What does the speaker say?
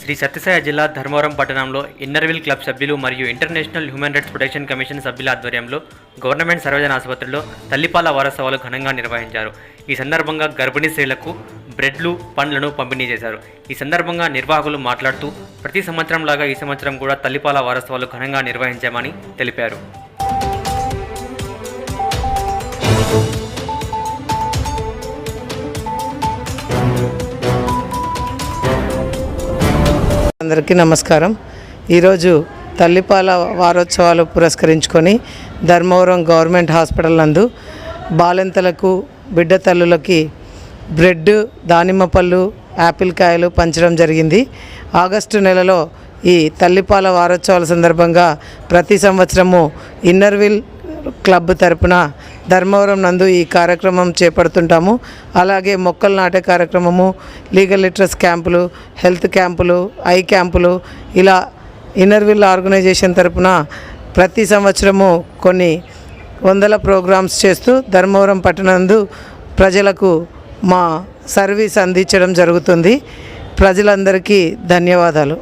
శ్రీ సత్యసాయి జిల్లా ధర్మవరం పట్టణంలో Inner Wheel club సభ్యులు మరియు international human rights protection commission సభ్యుల ఆధ్వర్యంలో గవర్నమెంట్ సర్వజన ఆసుపత్రిలో తల్లిపాల వారోత్సవాలు ఘనంగా నిర్వహించారు. ఈ సందర్భంగా గర్భిణీ స్త్రీలకు బ్రెడ్లు పండ్లను పంపిణీ చేశారు. ఈ సందర్భంగా నిర్వాహకులు మాట్లాడుతూ ప్రతి సంవత్సరం లాగా ఈ సంవత్సరం కూడా తల్లిపాల వారోత్సవాలు ఘనంగా నిర్వహించామని తెలిపారు. అందరికీ నమస్కారం. ఈరోజు తల్లిపాల వారోత్సవాలు పురస్కరించుకొని ధర్మవరం గవర్నమెంట్ హాస్పిటల్ నందు బాలింతలకు బిడ్డ తల్లులకి బ్రెడ్ దానిమ్మ పళ్ళు యాపిల్ కాయలు పంచడం జరిగింది. ఆగస్టు నెలలో ఈ తల్లిపాల వారోత్సవాల సందర్భంగా ప్రతి సంవత్సరము ఇన్నర్విల్ క్లబ్ తరపున ధర్మవరం నందు ఈ కార్యక్రమం చేపడుతుంటాము. అలాగే మొక్కలు నాటే కార్యక్రమము లీగల్ లిటరస్ క్యాంపులు హెల్త్ క్యాంపులు ఐ క్యాంపులు ఇలా ఇన్నర్విల్ ఆర్గనైజేషన్ తరపున ప్రతి సంవత్సరము కొన్ని వందల ప్రోగ్రామ్స్ చేస్తూ ధర్మవరం పట్టణందు ప్రజలకు మా సర్వీస్ అందించడం జరుగుతుంది. ప్రజలందరికీ ధన్యవాదాలు.